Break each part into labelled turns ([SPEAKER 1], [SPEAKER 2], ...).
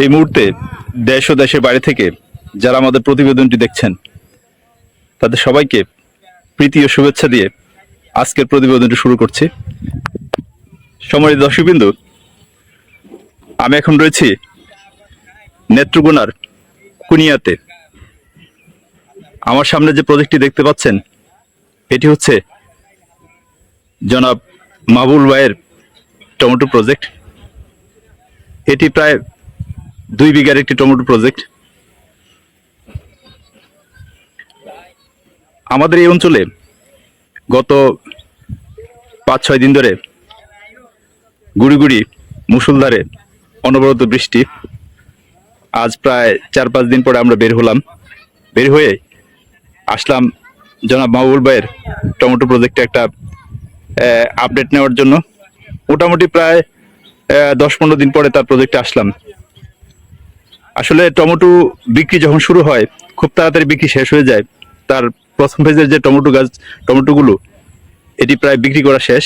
[SPEAKER 1] এই মুহূর্তে দেশ ও দেশের বাইরে থেকে যারা আমাদের প্রতিবেদনটি দেখছেন, তাদের সবাইকে প্রীতি ও শুভেচ্ছা দিয়ে আজকের প্রতিবেদনটি শুরু করছি। সম্মানিত দর্শকবিন্দু, আমি এখন রয়েছি নেত্রকোনার কুনিয়াতে। আমার সামনে যে প্রজেক্টটি দেখতে পাচ্ছেন, এটি হচ্ছে জনাব মাহবুল ভাইয়ের টমেটো প্রজেক্ট। এটি প্রায় দুই বিঘার একটি টমেটো প্রজেক্ট আমাদের এই অঞ্চলে গত পাঁচ, ছয় দিন ধরে গুড়ি গুড়ি, মুসুলধারে অনবরত বৃষ্টি। আজ প্রায় চার, পাঁচ দিন পরে আমরা বের হলাম। বের হয়ে আসলাম জনাব মাহবুল ভাইয়ের টমেটো প্রজেক্টে একটা আপডেট নেওয়ার জন্য। মোটামুটি প্রায় দশ, পনেরো দিন পরে তার প্রজেক্টে আসলাম। আসলে টমেটো বিক্রি যখন শুরু হয়, খুব তাড়াতাড়ি বিক্রি শেষ হয়ে যায়। তার প্রথম ফেজের যে টমেটো গাছ, টমেটোগুলো, এটি প্রায় বিক্রি করা শেষ।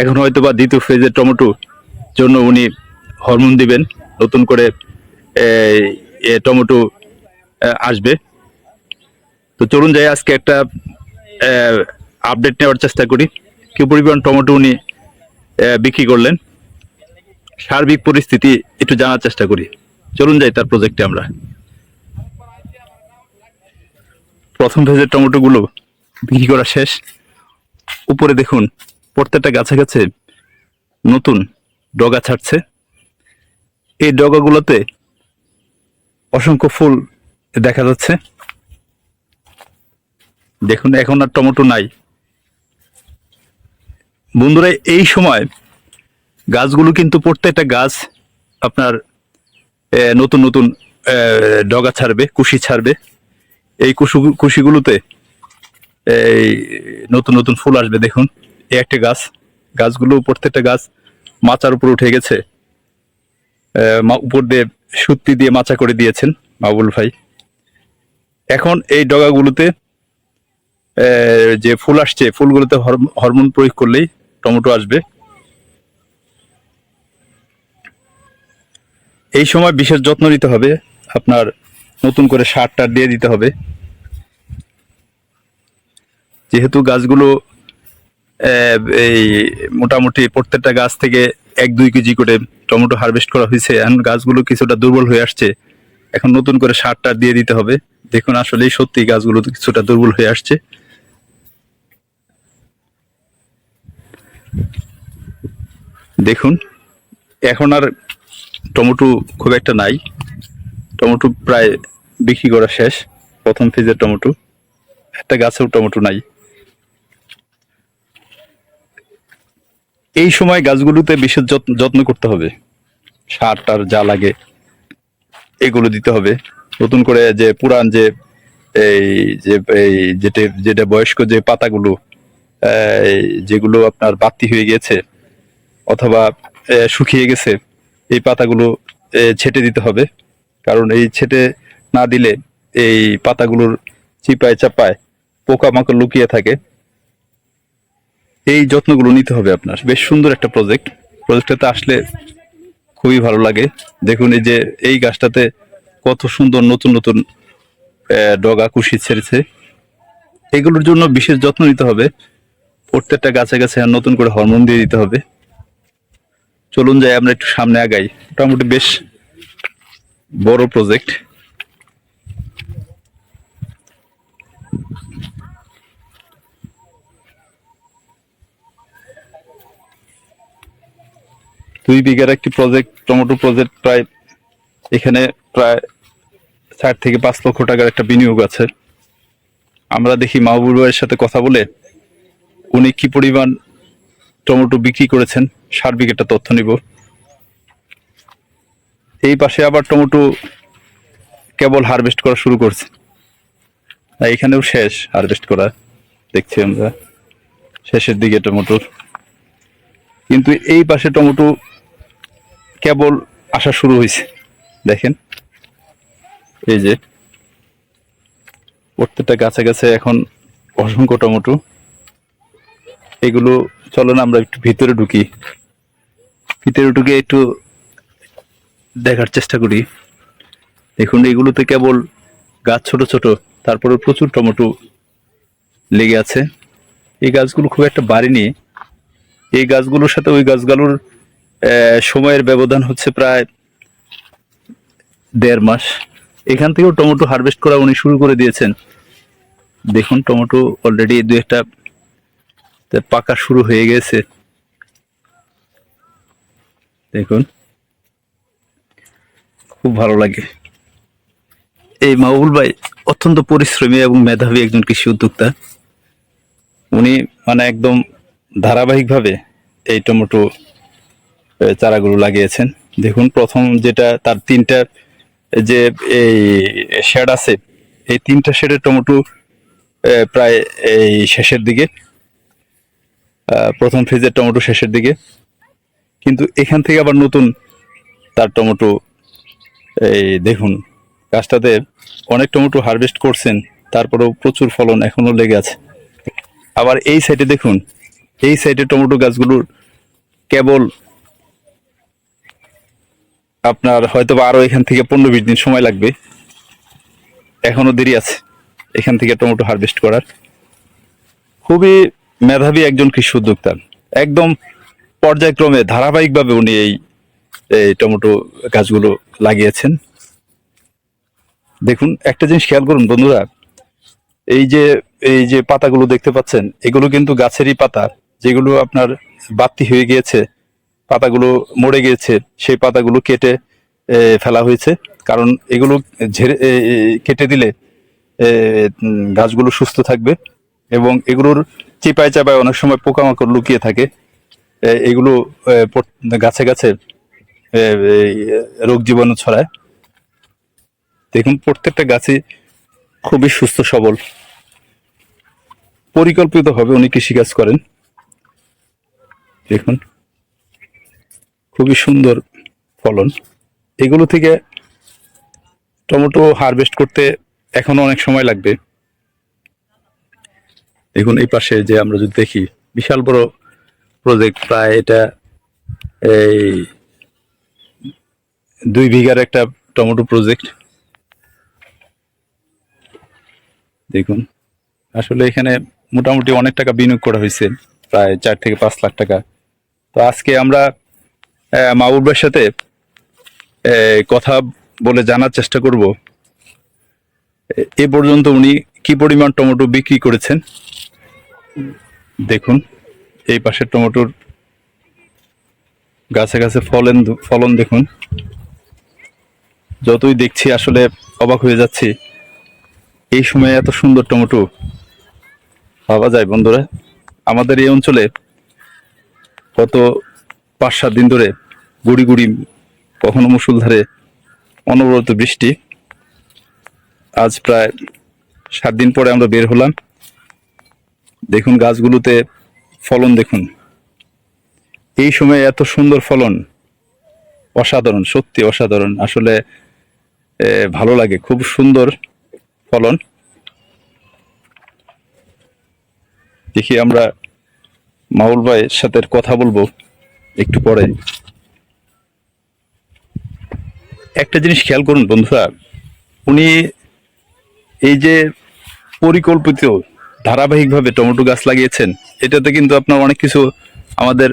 [SPEAKER 1] এখন হয়তো বা দ্বিতীয় ফেজের টমেটো জন্য উনি হরমোন দিবেন। নতুন করে টমেটো আসবে। তো চলুন যাই, আজকে একটা আপডেট নেওয়ার চেষ্টা করি। কি পরিমাণ টমেটো উনি বিক্রি করলেন। সার্বিক পরিস্থিতি একটু জানার চেষ্টা করি। চলুন যাই তার প্রজেক্টে আমরা। প্রথম ফেজের টমেটোগুলো বিক্রি করা শেষ। উপরে দেখুন প্রত্যেকটা গাছে গাছে নতুন ডগা ছাড়ছে। এই ডগাগুলোতে অসংখ্য ফুল দেখা যাচ্ছে। দেখুন, এখন আর টমেটো নাই। বন্ধুরা, এই সময় গাছগুলো কিন্তু প্রত্যেকটা গাছ আপনার নতুন নতুন ডগা ছাড়বে, কুশি ছাড়বে। এই কুশু, কুশিগুলোতে, এই নতুন নতুন ফুল আসবে, দেখুন। এই একটা গাছ, গাছগুলো প্রত্যেকটা গাছ মাচার উপর উঠে গেছে। উপর দিয়ে সুত্তি দিয়ে মাচা করে দিয়েছেন মাবুল ভাই। এখন এই ডগাগুলোতে যে ফুল আসছে, ফুলগুলোতে হরমোন প্রয়োগ করলেই টমেটো আসবে। এই সময় বিশেষ যত্ন নিতে হবে। আপনার নতুন করে সার টার দিয়ে দিতে হবে। যেহেতু গাছগুলো এই মোটামুটি প্রত্যেকটা গাছ থেকে এক, দুই কেজি করে টমেটো হারভেস্ট করা হয়েছে। এখন গাছগুলো কিছুটা দুর্বল হয়ে আসছে। এখন নতুন করে সার টার দিয়ে দিতে হবে। দেখুন, আসলেই সত্যি গাছগুলো কিছুটা দুর্বল হয়ে আসছে। দেখুন, এখন আর টমেটো খুব একটা নাই। টমেটো প্রায় বিক্রি করা শেষ, প্রথম ফেজের টমেটো। একটা গাছেও টমেটো নাই। এই সময় গাছগুলোতে বিশেষ যত্ন করতে হবে। সার টার যা লাগে, এগুলো দিতে হবে। নতুন করে যে পুরান যে, এই যে, এই যেটা যেটা বয়স্ক যে পাতাগুলো যেগুলো আপনার বাতি হয়ে গেছে, অথবা শুকিয়ে গেছে এই পাতাগুলো ছেটে দিতে হবে। কারণ এই ছেটে না দিলে এই পাতাগুলোর চিপায় চাপায় পোকামাকড় লুকিয়ে থাকে। এই যত্নগুলো নিতে হবে আপনার। বেশ সুন্দর একটা প্রজেক্ট প্রজেক্টটাতে আসলে খুবই ভালো লাগে। দেখুন এই যে এই গাছটাতে কত সুন্দর নতুন নতুন ডগা কুশি ছেড়েছে। এগুলোর জন্য বিশেষ যত্ন নিতে হবে। প্রত্যেকটা গাছে গাছে নতুন করে হরমোন দিয়ে দিতে হবে। চলুন যাই, আমরা একটু সামনে আগাই। মোটামুটি বেশ বড় প্রজেক্ট দুই বিঘার একটি প্রজেক্ট টমেটো প্রজেক্ট প্রায় এখানে প্রায় ষাট থেকে পাঁচ লক্ষ টাকার একটা বিনিয়োগ আছে। আমরা দেখি মাহবুব সাথে কথা বলে উনি কি পরিমাণ টমেটো বিক্রি করেছেন। সার্বিক একটা তথ্য নিব। এই পাশে আবার টমেটো কেবল হারভেস্ট করা শুরু করছে। এখানেও শেষ হারভেস্ট করা, দেখছি আমরা। শেষের দিকে টমেটোর। কিন্তু এই পাশে টমেটো কেবল আসা শুরু হয়েছে। দেখেন, এই যে প্রত্যেকটা গাছে গাছে এখন অসংখ্য টমেটো। এগুলো চলো না, আমরা একটু ভিতরে ঢুকি। ভিতরে ঢুকে একটু দেখার চেষ্টা করি। দেখুন, এগুলোতে কেবল গাছ ছোট ছোট তারপরে প্রচুর টমেটো লেগে আছে। এই গাছগুলো খুব একটা বাড়েনি এই গাছগুলোর সাথে ওই গাছগুলোর সময়ের ব্যবধান হচ্ছে প্রায় দেড় মাস। এখান থেকেও টমেটো হারভেস্ট করা উনি শুরু করে দিয়েছেন। দেখুন, টমেটো অলরেডি দু একটা পাকা শুরু হয়ে গেছে। দেখুন। খুব ভালো লাগে। এই মাহবুল ভাই অত্যন্ত পরিশ্রমী এবং মেধাবী একজন কৃষি উদ্যোক্তা। উনি মানে একদম ধারাবাহিকভাবে এই টমেটো চারাগুলো লাগিয়েছেন। দেখুন, প্রথম যেটা তার তিনটা যে, এই শেড আছে, এই তিনটা শেডের টমেটো প্রায় এই শেষের দিকে প্রথম ফ্রিজের টমেটো শেষের দিকে। কিন্তু এখান থেকে আবার নতুন তার টমেটো, এই দেখুন, গাছটাতে অনেক টমেটো হারভেস্ট করছেন, তারপরেও প্রচুর ফলন এখনও লেগে আছে। আবার এই সাইডে দেখুন, এই সাইডে টমেটো গাছগুলোর কেবল আপনার হয়তো বা আরও এখান থেকে পনেরো বিশ দিন সময় লাগবে। এখনও দেরি আছে এখান থেকে টমেটো হারভেস্ট করার। খুবই মেধাবী একজন কৃষি উদ্যোক্তা, একদম পর্যায়ক্রমে ধারাবাহিকভাবে উনি এই এই টমেটো গাছগুলো লাগিয়েছেন। দেখুন, একটা জিনিস খেয়াল করুন বন্ধুরা, এই যে এই যে পাতাগুলো দেখতে পাচ্ছেন, এগুলো কিন্তু গাছেরই পাতা। যেগুলো আপনার বাতি হয়ে গিয়েছে, পাতাগুলো মরে গিয়েছে, সেই পাতাগুলো কেটে ফেলা হয়েছে। কারণ এগুলো ঝেড়ে কেটে দিলে গাছগুলো সুস্থ থাকবে এবং এগুলোর চিপায় চাপায় অনেক সময় পোকামাকড় লুকিয়ে থাকে। এগুলো গাছে গাছে রোগ জীবাণু ছড়ায়। দেখুন, প্রত্যেকটা গাছই খুবই সুস্থ, সবল। পরিকল্পিতভাবে উনি কৃষিকাজ করেন। দেখুন, খুবই সুন্দর ফলন। এগুলো থেকে টমেটো হারভেস্ট করতে এখনও অনেক সময় লাগবে। দেখুন, এই পাশে যে আমরা যদি দেখি, বিশাল বড় প্রজেক্ট প্রায় এটা এই দুই বিঘার একটা টমেটো প্রজেক্ট দেখুন, আসলে এখানে মোটামুটি অনেক টাকা বিনিয়োগ করা হয়েছে, প্রায় চার থেকে পাঁচ লাখ টাকা। তো আজকে আমরা মাহবুবের সাথে কথা বলে জানার চেষ্টা করব। এ পর্যন্ত উনি কি পরিমাণ টমেটো বিক্রি করেছেন? দেখুন। এই পাশের টমেটোর গাছে গাছে ফলন ফলন দেখুন। যতই দেখছি আসলে অবাক হয়ে যাচ্ছি। এই সময়ে এত সুন্দর টমেটো। পাওয়া যায় বন্ধুরা। আমাদের এই অঞ্চলে গত পাঁচ সাত দিন ধরে গুড়ি গুড়ি, কখনো মুসুলধারে অনবরত বৃষ্টি। আজ প্রায় সাত দিন পরে আমরা বের হলাম। দেখুন গাছগুলোতে ফলন দেখুন। এই সময় এত সুন্দর ফলন। অসাধারণ, সত্যি অসাধারণ। আসলে ভালো লাগে, খুব সুন্দর ফলন। দেখি আমরা মাহুল ভাইয়ের সাথে কথা বলব একটু পরে। একটা জিনিস খেয়াল করুন বন্ধুরা, উনি এই যে পরিকল্পিত ধারাবাহিকভাবে টমেটো গাছ লাগিয়েছেন, এটাতে কিন্তু আপনার অনেক কিছু আমাদের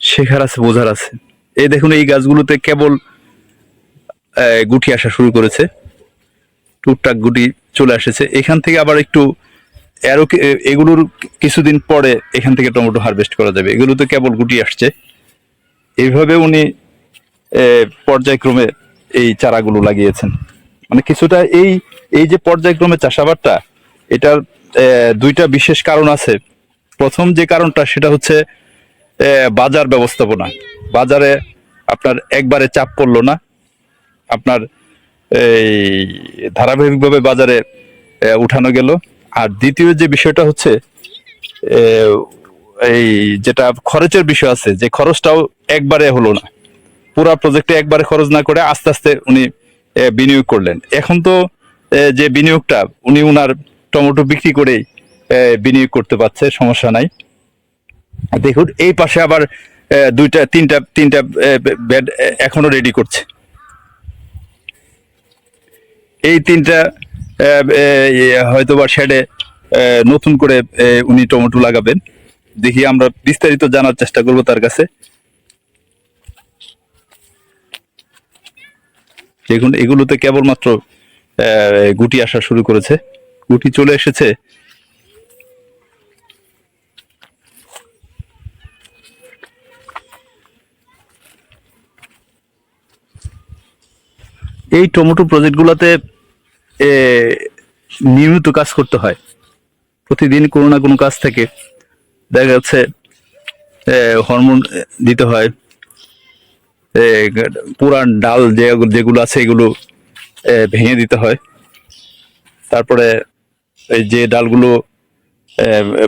[SPEAKER 1] শেখার আছে, বোঝার আছে। এই দেখুন, এই গাছগুলোতে কেবল গুটি আসা শুরু করেছে। টুকটাক গুটি চলে এসেছে এখান থেকে আবার একটু আরও এগুলোর কিছুদিন পরে এখান থেকে টমেটো হারভেস্ট করা যাবে। এগুলোতে কেবল গুটি আসছে। এইভাবে উনি পর্যায়ক্রমে এই চারাগুলো লাগিয়েছেন। মানে কিছুটা এই এই যে পর্যায়ক্রমে চাষাবাদটা, এটার দুইটা বিশেষ কারণ আছে। প্রথম যে কারণটা, সেটা হচ্ছে বাজার ব্যবস্থাপনা। বাজারে আপনার একবারে চাপ পড়ল না। আপনার এই ধারাবাহিকভাবে বাজারে উঠানো গেল। আর দ্বিতীয় যে বিষয়টা হচ্ছে এই যেটা খরচের বিষয় আছে, যে খরচটাও একবারে হলো না। পুরা প্রজেক্টে একবারে খরচ না করে আস্তে আস্তে উনি বিনিয়োগ করলেন। এখন তো যে বিনিয়োগটা, উনি উনার টমেটো বিক্রি করেই এ, বিনিয়োগ করতে পারছে সমস্যা নাই। দেখুন এই পাশে আবার দুইটা তিনটা তিনটা এ, বেড এখনও রেডি করছে। এই তিনটা হয়তোবা শেডে নতুন করে উনি টমেটো লাগাবেন। দেখি আমরা বিস্তারিত জানার চেষ্টা করব তার কাছে। দেখুন এগুলোতে কেবলমাত্র গুটি আসা শুরু করেছে। গুটি চলে এসেছে। এই টমেটো প্রজেক্টগুলোতে নিয়মিত কাজ করতে হয়। প্রতিদিন কোনো না কোনো কাজ থেকে দেখা যাচ্ছে হরমোন দিতে হয়। পুরান ডাল যে, যেগুলো আছে এগুলো ভেঙে দিতে হয়। তারপরে যে ডালগুলো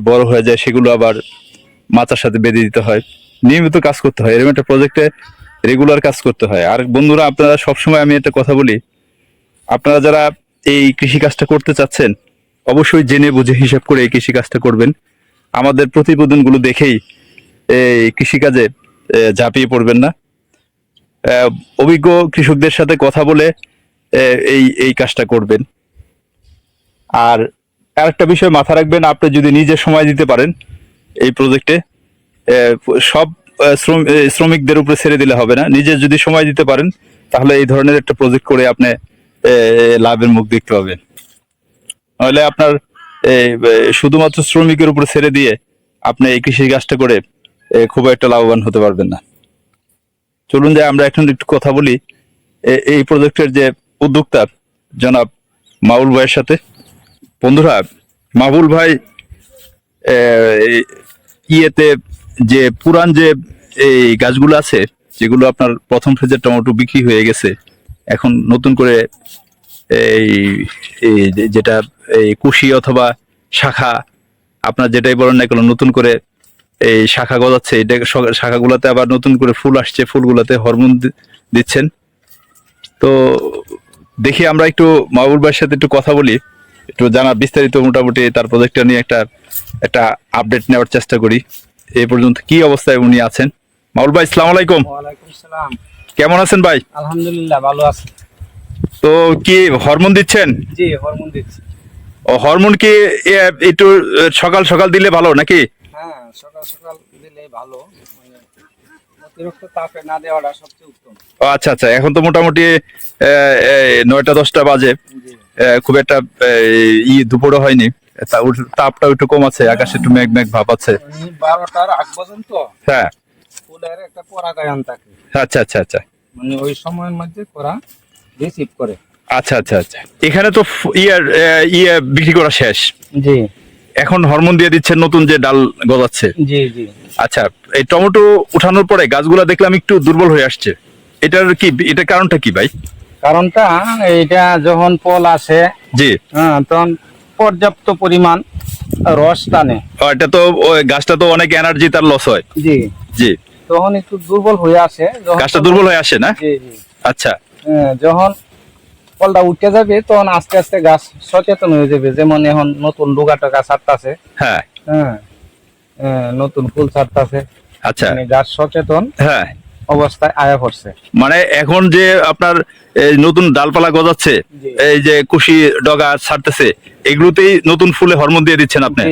[SPEAKER 1] বড় হয়ে যায়, সেগুলো আবার মাথার সাথে বেঁধে দিতে হয়। নিয়মিত কাজ করতে হয়। এরকম একটা প্রজেক্টে রেগুলার কাজ করতে হয়। আর বন্ধুরা, আপনারা সবসময় আমি একটা কথা বলি। আপনারা যারা এই কৃষি কাজটা করতে চাচ্ছেন, অবশ্যই জেনে বুঝে হিসাব করে এই কৃষি কাজটা করবেন। আমাদের প্রতিবেদনগুলো দেখেই এই কৃষিকাজে ঝাঁপিয়ে পড়বেন না। অভিজ্ঞ কৃষকদের সাথে কথা বলে এই এই কাজটা করবেন। আর আরেকটা বিষয় মাথা রাখবেন, আপনি যদি নিজে সময় দিতে পারেন এই প্রজেক্টে সব শ্রম- শ্রমিকদের উপরে ছেড়ে দিলে হবে না। নিজে যদি সময় দিতে পারেন, তাহলে এই ধরনের একটা প্রজেক্ট করে আপনি লাভের মুখ দেখতে পাবেন। নাহলে আপনার শুধুমাত্র শ্রমিকের উপরে ছেড়ে দিয়ে আপনি এই কৃষি কাজটা করে খুব একটা লাভবান হতে পারবেন না। চলুন যে আমরা এখন একটু কথা বলি এই প্রজেক্টের যে উদ্যোক্তা, জনাব মাউল ভাইয়ের সাথে। বন্ধুরা, মাহবুল ভাই ইয়েতে যে পুরান যে এই গাছগুলো আছে, যেগুলো আপনার প্রথম ফেজের টমেটো বিক্রি হয়ে গেছে, এখন নতুন করে এই যেটা এই কুশি অথবা শাখা, আপনার যেটাই বলেন না কেন, নতুন করে এই শাখা গজাচ্ছে, এটা শাখাগুলোতে আবার নতুন করে ফুল আসছে, ফুলগুলোতে হরমোন দিচ্ছেন। তো দেখি আমরা একটু মাহবুব ভাইয়ের সাথে একটু কথা বলি। একটু জানা বিস্তারিত মোটামুটি তার প্রজেক্টটা নিয়ে একটা একটা আপডেট নেওয়ার চেষ্টা করি। এই পর্যন্ত কি অবস্থায় উনি আছেন? মাহবুব ভাই সালাম আলাইকুম। কেমন আছেন ভাই?
[SPEAKER 2] আলহামদুলিল্লাহ ভালো আছি।
[SPEAKER 1] তো কি হরমোন দিচ্ছেন?
[SPEAKER 2] জি হরমোন দিচ্ছি।
[SPEAKER 1] ও হরমোন কি একটু সকাল সকাল দিলে ভালো নাকি?
[SPEAKER 2] হ্যাঁ সকাল সকাল দিলে ভালো। মানে অতিরিক্ত তাপে না দেওয়াটা সবচেয়ে উত্তম।
[SPEAKER 1] ও আচ্ছা আচ্ছা। এখন তো মোটামুটি নয়টা দশটা বাজে। খুব একটা ই দুপুরও হয়নি। তাপটা একটু কম আছে আকাশে একটু মেঘ মেঘ ভাব আছে।
[SPEAKER 2] বারোটার আগ পর্যন্ত
[SPEAKER 1] হ্যাঁ।
[SPEAKER 2] ফুলের একটা পরাগায়ন থাকে।
[SPEAKER 1] আচ্ছা আচ্ছা আচ্ছা।
[SPEAKER 2] মানে ওই সময়ের মধ্যে করা রিসিভ করে।
[SPEAKER 1] আচ্ছা আচ্ছা আচ্ছা। এখানে তো ফ- ইয়ে ইয়ে বিক্রি করা শেষ।
[SPEAKER 2] জি।
[SPEAKER 1] এখন হরমোন দিয়ে দিচ্ছেন নতুন যে ডাল গজাচ্ছে।
[SPEAKER 2] জি জি।
[SPEAKER 1] আচ্ছা এই টমেটো উঠানোর পরে গাছগুলা দেখলাম একটু দুর্বল হয়ে আসছে। এটার কি এটার কারণটা কি ভাই?
[SPEAKER 2] কারণটা এইটা যখন ফল আসে
[SPEAKER 1] জি।
[SPEAKER 2] হ্যাঁ তখন পর্যাপ্ত পরিমাণ রস টানে।
[SPEAKER 1] এটা তো ওই গাছটা তো অনেক এনার্জি তার লস হয়।
[SPEAKER 2] জি।
[SPEAKER 1] জি।
[SPEAKER 2] তখন একটু দুর্বল হয়ে আসে
[SPEAKER 1] গাছটা দুর্বল হয়ে আসে না?
[SPEAKER 2] জি জি।
[SPEAKER 1] আচ্ছা।
[SPEAKER 2] হ্যাঁ, যখন ফলটা উঠে যাবে তখন আস্তে আস্তে গাছ সচেতন হয়ে যাবে। যেমন এখন নতুন ডুগা গাছ ছাড়তাছে।
[SPEAKER 1] হ্যাঁ।
[SPEAKER 2] হ্যাঁ হ্যাঁ, নতুন ফুল ছাড়তাছে।
[SPEAKER 1] আচ্ছা।
[SPEAKER 2] মানে গাছ সচেতন।
[SPEAKER 1] হ্যাঁ।
[SPEAKER 2] অবস্থায় আয়া পড়ছে।
[SPEAKER 1] মানে এখন যে আপনার এই নতুন ডালপালা গজাচ্ছে এই যে কুশি ডগা ছাড়তেছে এগুলোতেই নতুন ফুলে হরমোন দিয়ে দিচ্ছেন আপনি?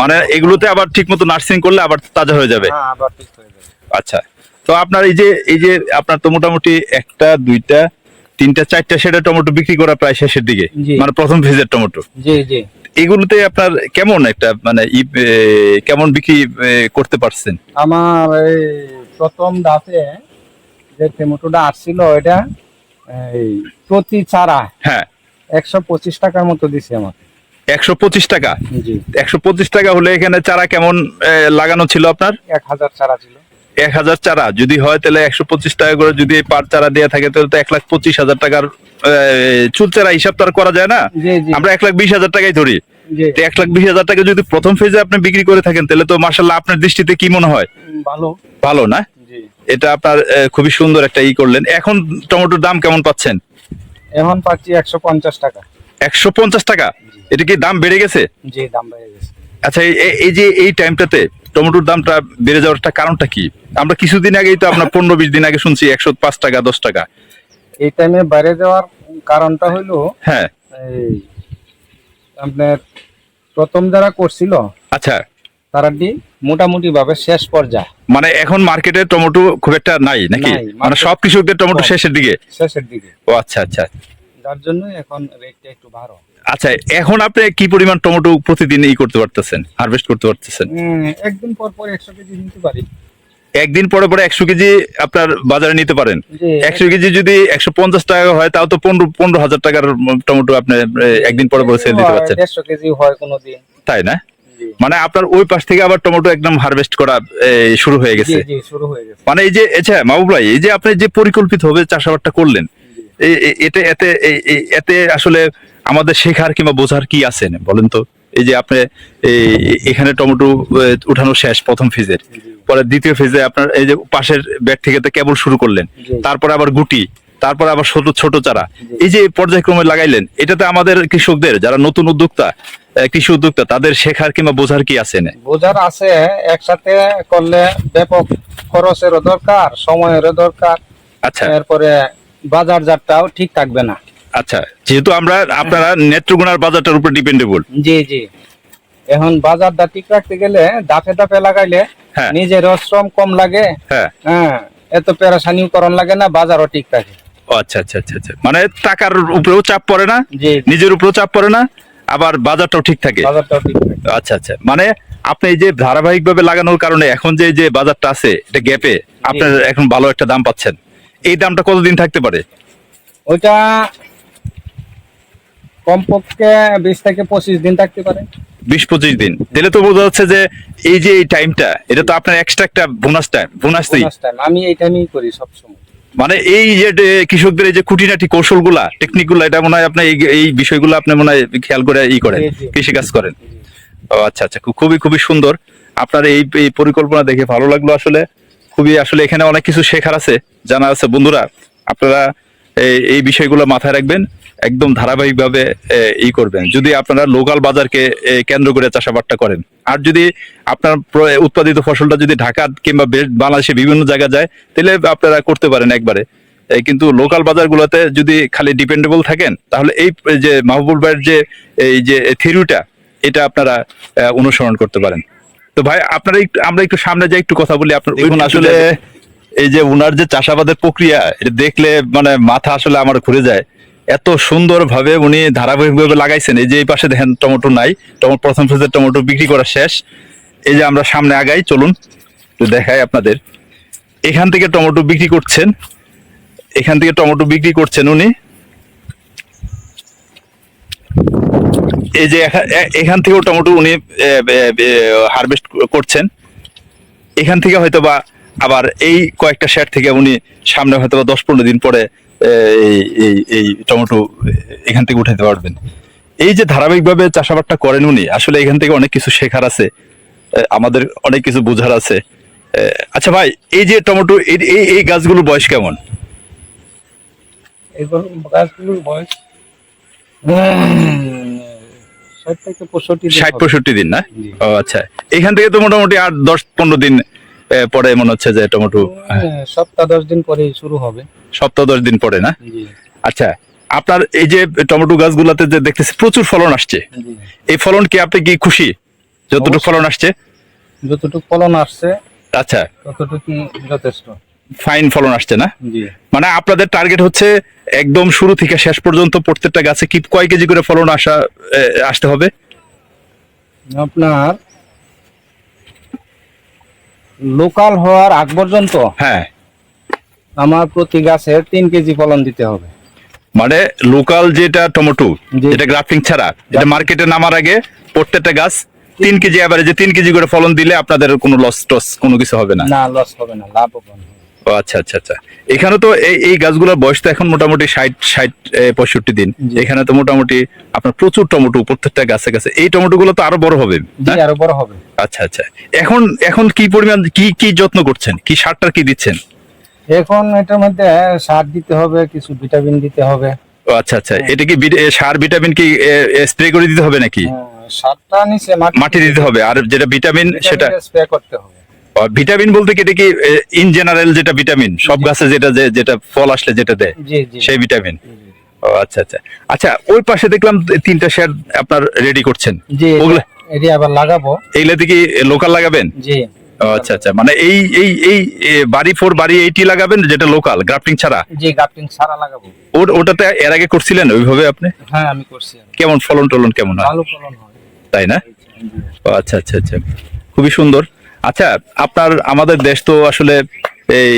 [SPEAKER 1] মানে এগুলোতে আবার ঠিক মতো নার্সিং করলে আবার তাজা হয়ে যাবে?
[SPEAKER 2] হ্যাঁ যাবে।
[SPEAKER 1] আচ্ছা তো আপনার এই যে এই যে আপনার তো মোটামুটি একটা দুইটা তিনটা চারটা সেটা টমেটো বিক্রি করা প্রায় শেষের দিকে মানে প্রথম ভেজের টমেটো।
[SPEAKER 2] জি জি।
[SPEAKER 1] এগুলোতে আপনার কেমন একটা মানে কেমন বিক্রি করতে পারছেন?
[SPEAKER 2] আমার এই প্রথম দাঁতে যে টমেটোটা আসছিল এটা এই প্রতি চারা
[SPEAKER 1] হ্যাঁ।
[SPEAKER 2] একশো পঁচিশ টাকার মতো দিছে আমাকে।
[SPEAKER 1] একশো পঁচিশ টাকা?
[SPEAKER 2] জি।
[SPEAKER 1] একশো পঁচিশ টাকা হলে এখানে চারা কেমন লাগানো ছিল আপনার?
[SPEAKER 2] এক হাজার চারা ছিল।
[SPEAKER 1] এক হাজার চারা। যদি হয় তাহলে একশো পঁচিশ টাকা করে যদি পার চারা দেওয়া থাকে তাহলে তো এক লাখ পঁচিশ হাজার টাকার চুল চারা হিসাব তো আর করা যায় না। আমরা এক লাখ বিশ হাজার টাকাই ধরি। এক লাখ বিশ হাজার টাকা যদি প্রথম ফেজে আপনি বিক্রি করে থাকেন তাহলে তো মার্শাল্লাহ আপনার দৃষ্টিতে কি মনে হয়?
[SPEAKER 2] ভালো।
[SPEAKER 1] ভালো না? এটা আপনার খুবই সুন্দর একটা ই করলেন। এখন টমেটোর দাম কেমন পাচ্ছেন?
[SPEAKER 2] এখন পাচ্ছি একশো পঞ্চাশ টাকা।
[SPEAKER 1] একশো পঞ্চাশ টাকা? এটা কি দাম বেড়ে গেছে?
[SPEAKER 2] জি দাম বেড়ে গেছে।
[SPEAKER 1] আচ্ছা এই যে এই টাইমটাতে টমেটোর দামটা বেড়ে যাওয়ার একটা কারণটা কি? আমরা কিছুদিন আগেই তো আপনার পনেরো বিশ দিন আগে শুনছি একশো পাঁচ টাকা দশ টাকা।
[SPEAKER 2] এই টাইমে বাইরে যাওয়ার কারণটা হইল
[SPEAKER 1] হ্যাঁ।
[SPEAKER 2] এই আপনার প্রথম যারা করছিল
[SPEAKER 1] আচ্ছা।
[SPEAKER 2] তারা ডি মোটামুটি ভাবে শেষ পর্যায়ে।
[SPEAKER 1] মানে এখন মার্কেটে টমেটো খুব একটা নাই নাকি? মানে সব কৃষকদের টমেটো শেষের দিকে?
[SPEAKER 2] শেষের দিকে।
[SPEAKER 1] ও আচ্ছা আচ্ছা।
[SPEAKER 2] যার জন্য এখন রেটটা একটু ভালো
[SPEAKER 1] আচ্ছা এখন আপনি কি পরিমাণ টমেটো প্রতিদিন ই করতে পারতেছেন হারভেস্ট করতে পারতেছেন?
[SPEAKER 2] একদিন পর পর একশো কেজি নিতে পারি।
[SPEAKER 1] একদিন পরে পরে একশো কেজি আপনার বাজারে নিতে পারেন? একশো কেজি যদি একশো পঞ্চাশ টাকা হয় তাও তো পনেরো পনেরো হাজার টাকার টমেটো আপনি একদিন পরে পরে সেল দিতে পারছেন।
[SPEAKER 2] দেড়শো কেজি হয় কোনোদিন।
[SPEAKER 1] তাই না? মানে আপনার ওই পাশ থেকে আবার টমেটো একদম হারভেস্ট করা শুরু হয়ে গেছে।
[SPEAKER 2] হয়ে
[SPEAKER 1] মানে এই যে আচ্ছা মাহবুব ভাই এই যে আপনি যে পরিকল্পিত ভাবে চাষাবাদটা করলেন এতে এতে এতে আসলে আমাদের শেখার কিংবা বোঝার কি আছে বলেন তো এই যে আপনি এখানে টমেটো উঠানো শেষ প্রথম ফেজের। পরে দ্বিতীয় ফেজে আপনার এই যে পাশের ব্যাগ থেকে তো কেবল শুরু করলেন। তারপরে আবার গুটি তারপরে আবার ছোট ছোট চারা। এই যে পর্যায়ক্রমে লাগাইলেন এটাতে আমাদের কৃষকদের যারা নতুন উদ্যোক্তা কৃষি উদ্যোক্তা তাদের শেখার কিংবা বোঝার কি আছে না
[SPEAKER 2] বোঝার আছে একসাথে করলে ব্যাপক খরচেরও দরকার সময়েরও দরকার।
[SPEAKER 1] আচ্ছা।
[SPEAKER 2] এরপরে বাজার জাতটাও ঠিক থাকবে না।
[SPEAKER 1] আচ্ছা যেহেতু আমরা আপনারা নেত্রকোনার বাজারটার উপর ডিপেন্ডেবল
[SPEAKER 2] জি জি। এখন বাজারটা ঠিক রাখতে গেলে দাপে দাপে লাগাইলে
[SPEAKER 1] হ্যাঁ।
[SPEAKER 2] নিজের শ্রম কম লাগে।
[SPEAKER 1] হ্যাঁ।
[SPEAKER 2] হ্যাঁ এত পেরাশানিও করণ লাগে না বাজারও ঠিক থাকে।
[SPEAKER 1] ও আচ্ছা আচ্ছা আচ্ছা আচ্ছা। মানে টাকার উপরেও চাপ পড়ে না? নিজের উপরেও চাপ পড়ে না? আবার বাজারটাও ঠিক থাকে?
[SPEAKER 2] বাজারটাও ঠিক থাকে।
[SPEAKER 1] আচ্ছা আচ্ছা। মানে আপনি এই যে ধারাবাহিক ভাবে লাগানোর কারণে এখন যে যে বাজারটা আছে এটা গ্যাপে আপনার এখন ভালো একটা দাম পাচ্ছেন। এই দামটা কতদিন থাকতে পারে?
[SPEAKER 2] ওইটা কমপক্ষে বিশ থেকে পঁচিশ দিন থাকতে পারে।
[SPEAKER 1] বিশ পঁচিশ দিন। তাহলে তো বোঝা যাচ্ছে যে এই যে এই টাইমটা এটা তো আপনার এক্সট্রা একটা বোনাস টাইম বোনাস
[SPEAKER 2] time। আমি এই টাইমেই করি সবসময়।
[SPEAKER 1] মানে এই যে কৃষকদের এই যে খুঁটিনাটি কৌশলগুলা টেকনিকগুলা এটা মনে হয় আপনি এই এই বিষয়গুলো আপনি মনে হয় খেয়াল করে ই করেন। কৃষি কাজ করেন। ও আচ্ছা আচ্ছা খুবই খুবই সুন্দর। আপনার এই এই পরিকল্পনা দেখে ভালো লাগল আসলে। খুবই আসলে এখানে অনেক কিছু শেখার আছে জানা আছে। বন্ধুরা আপনারা এই বিষয়গুলো মাথায় রাখবেন। একদম ধারাবাহিকভাবে ই করবেন। যদি আপনারা লোকাল বাজারকে কেন্দ্র করে চাষাবাদটা করেন। আর যদি আপনার উৎপাদিত ফসলটা যদি ঢাকা কিংবা বাংলাদেশে বিভিন্ন জায়গায় যায় তাহলে আপনারা করতে পারেন একবারে। কিন্তু লোকাল বাজারগুলোতে যদি খালি ডিপেন্ডেবল থাকেন তাহলে এই যে মাহবুব ভাইয়ের যে এই যে থিওরিটা এটা আপনারা অনুসরণ করতে পারেন। তো ভাই আপনারা একটু আমরা একটু সামনে যাই একটু কথা বলি। আপনার আসলে এই যে উনার যে চাষাবাদের প্রক্রিয়া এটা দেখলে মানে মাথা আসলে আমার ঘুরে যায়। এত সুন্দর ভাবে উনি ধারাবাহিকভাবে লাগাইছেন। এই যে এই পাশে দেখেন টমেটো নাই। টমেটো প্রথম ফেজের টমেটো বিক্রি করা শেষ। এই যে আমরা সামনে আগাই, চলুন দেখাই আপনাদের। এখান থেকে টমেটো বিক্রি করছেন। এখান থেকে টমেটো বিক্রি করছেন উনি। এই যে এখা- এখান থেকেও টমেটো উনি হারভেস্ট করছেন। এখান থেকে হয়তো বা আবার এই কয়েকটা শেড থেকে উনি সামনে হয়তো বা দশ পনেরো দিন পরে এই টমেটো এখান থেকে উঠাতে পারবেন। এই যে ধারাবাহিকভাবে চাষাবাদটা করেন উনি আসলে এখান থেকে অনেক কিছু শেখার আছে আমাদের অনেক কিছু বোঝার আছে। আচ্ছা ভাই এই যে টমেটো এই এই- গাছগুলোর বয়স কেমন?
[SPEAKER 2] গাছগুলোর বয়স ষাট পঁয়ষট্টি দিন
[SPEAKER 1] না? ও আচ্ছা। এখান থেকে তো মোটামুটি আট দশ পনেরো দিন পরে মনে হচ্ছে যে টমেটো
[SPEAKER 2] হ্যাঁ, সপ্তাহ দশ দিন পরে শুরু হবে।
[SPEAKER 1] সপ্তাহ দশ দিন পরে না? আচ্ছা আপনার এই যে টমেটো গাছগুলোতে যে দেখতেছি প্রচুর ফলন আসছে। এই ফলন কি আপনি কি খুশি? যতটুকু ফলন আসছে?
[SPEAKER 2] যতটুকু ফলন আসছে
[SPEAKER 1] আচ্ছা।
[SPEAKER 2] ততটুকু যথেষ্ট।
[SPEAKER 1] ফাইন ফলন আসছে না? মানে আপনাদের টার্গেট হচ্ছে একদম শুরু থেকে শেষ পর্যন্ত প্রত্যেকটা গাছে কি কয় কেজি করে ফলন আসা আসতে হবে?
[SPEAKER 2] আপনার লোকাল হওয়ার আগ পর্যন্ত
[SPEAKER 1] হ্যাঁ।
[SPEAKER 2] আমার প্রতি গাছের তিন কেজি ফলন দিতে হবে।
[SPEAKER 1] মানে লোকাল যেটা টমেটো যেটা গ্রাফটিং ছাড়া এটা মার্কেটে নামার আগে প্রত্যেকটা গাছ তিন কেজি এবারে তিন কেজি করে ফলন দিলে আপনাদের কোনো লস টস কোনো কিছু হবে না।
[SPEAKER 2] না লস হবে না লাভ হবে।
[SPEAKER 1] ও আচ্ছা আচ্ছা আচ্ছা। এখানে তো এই এই গাছগুলোর বয়স তো এখন মোটামুটি ষাট ষাট পঁয়ষট্টি দিন। এখানে তো মোটামুটি আপনার প্রচুর টমেটো প্রত্যেকটা গাছে গাছে। এই টমেটো গুলো তো আরও বড় হবে
[SPEAKER 2] আরও বড় হবে।
[SPEAKER 1] আচ্ছা আচ্ছা। এখন এখন কি পরিমাণ কি কি যত্ন করছেন? কি সারটার কি দিচ্ছেন?
[SPEAKER 2] এখন এটার মধ্যে সার দিতে হবে কিছু ভিটামিন দিতে হবে।
[SPEAKER 1] ও আচ্ছা আচ্ছা। এটা কি সার ভিটামিন কি স্প্রে করে দিতে হবে নাকি?
[SPEAKER 2] হ্যাঁ, সারটা নিচে
[SPEAKER 1] মাটি দিতে হবে। আর যেটা ভিটামিন সেটা
[SPEAKER 2] স্প্রে করতে হবে।
[SPEAKER 1] ভিটামিন বলতে কি এটা কি ইন জেনারেল যেটা ভিটামিন সব গাছে যেটা যে- যেটা ফল আসলে যেটা দেয় সেই ভিটামিন ও আচ্ছা আচ্ছা। আচ্ছা ওই পাশে দেখলাম তিনটা শেড আপনার রেডি করছেন।
[SPEAKER 2] জি
[SPEAKER 1] ওগুলা
[SPEAKER 2] এটি আবার লাগাবো।
[SPEAKER 1] এইগুলাতে কি লোকাল লাগাবেন?
[SPEAKER 2] জি।
[SPEAKER 1] ও আচ্ছা আচ্ছা। মানে এই এই এই বাড়ি ফোর বাড়ি এইটি লাগাবেন যেটা লোকাল গ্রাফটিং ছাড়া?
[SPEAKER 2] জি গাপটিং সারা লাগাবো।
[SPEAKER 1] ওর ওটাতে এর আগে করছিলেন ওইভাবে আপনি?
[SPEAKER 2] হ্যাঁ আমি করছি।
[SPEAKER 1] কেমন ফলন টলন কেমন হয়?
[SPEAKER 2] ভালো ফলন হয়।
[SPEAKER 1] তাই না? ও আচ্ছা আচ্ছা আচ্ছা। খুবই সুন্দর। আচ্ছা আপনার আমাদের দেশ তো আসলে এই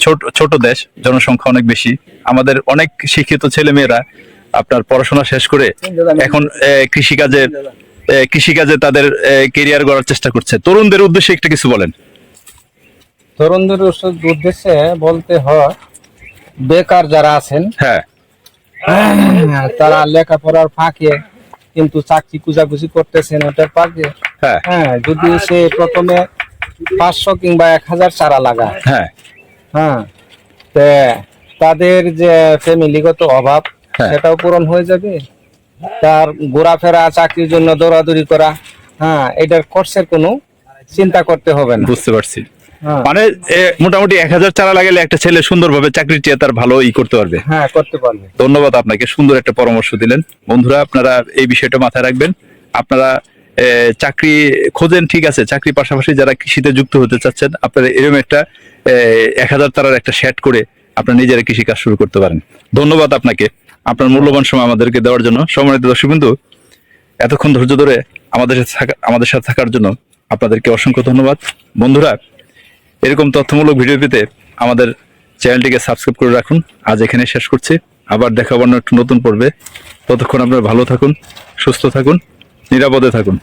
[SPEAKER 1] ছোট ছোট দেশ জনসংখ্যা অনেক বেশি। আমাদের অনেক শিক্ষিত ছেলে মেয়েরা আপনার পড়াশোনা শেষ করে এখন কৃষিকাজে কৃষিকাজে তাদের কেরিয়ার গড়ার চেষ্টা করছে। তরুণদের উদ্দেশ্যে একটা কিছু বলেন।
[SPEAKER 2] তরুণদের উদ্দেশ্যে বলতে হয় বেকার যারা আছেন
[SPEAKER 1] হ্যাঁ।
[SPEAKER 2] তারা লেখাপড়ার ফাঁকে কিন্তু চাকরি কুজাকুজি করতেছেন ওটার ফাঁকে
[SPEAKER 1] হ্যাঁ।
[SPEAKER 2] হ্যাঁ যদি সে প্রথমে পাঁচশো কিংবা এক হাজার চারা লাগায়।
[SPEAKER 1] হ্যাঁ।
[SPEAKER 2] হ্যাঁ তাদের যে ফ্যামিলিগত অভাব
[SPEAKER 1] হ্যাঁ।
[SPEAKER 2] সেটাও পূরণ হয়ে যাবে। তার ঘোরাফেরা চাকরির জন্য দৌড়াদৌড়ি করা হ্যাঁ এটার কোর্সের কোনো চিন্তা করতে হবে না।
[SPEAKER 1] বুঝতে পারছি।
[SPEAKER 2] হ্যাঁ,
[SPEAKER 1] মানে মোটামুটি এক হাজার চারা লাগালে একটা ছেলে সুন্দরভাবে চেয়ে তার ভালো ই করতে পারবে।
[SPEAKER 2] হ্যাঁ করতে পারবে।
[SPEAKER 1] ধন্যবাদ আপনাকে সুন্দর একটা পরামর্শ দিলেন। বন্ধুরা আপনারা এই বিষয়টা মাথায় রাখবেন। আপনারা চাকরি খোঁজেন, ঠিক আছে চাকরি পাশাপাশি যারা কৃষিতে যুক্ত হতে চাচ্ছেন, আপনারা এরকম একটা এক হাজার তারার একটা সেট করে আপনারা নিজেরা কৃষি কাজ শুরু করতে পারেন। ধন্যবাদ আপনাকে, আপনার মূল্যবান সময় আমাদেরকে দেওয়ার জন্য। সম্মানিত দর্শক বিন্দু এতক্ষণ ধৈর্য ধরে আমাদের সাথে থাকা- আমাদের সাথে থাকার জন্য আপনাদেরকে অসংখ্য ধন্যবাদ। বন্ধুরা, এরকম তথ্যমূলক ভিডিও পেতে আমাদের চ্যানেলটিকে সাবস্ক্রাইব করে রাখুন। আজ এখানে শেষ করছি। আবার দেখাবো একটু নতুন পর্বে। ততক্ষণ আপনারা ভালো থাকুন, সুস্থ থাকুন। নিরাপদে থাকুন।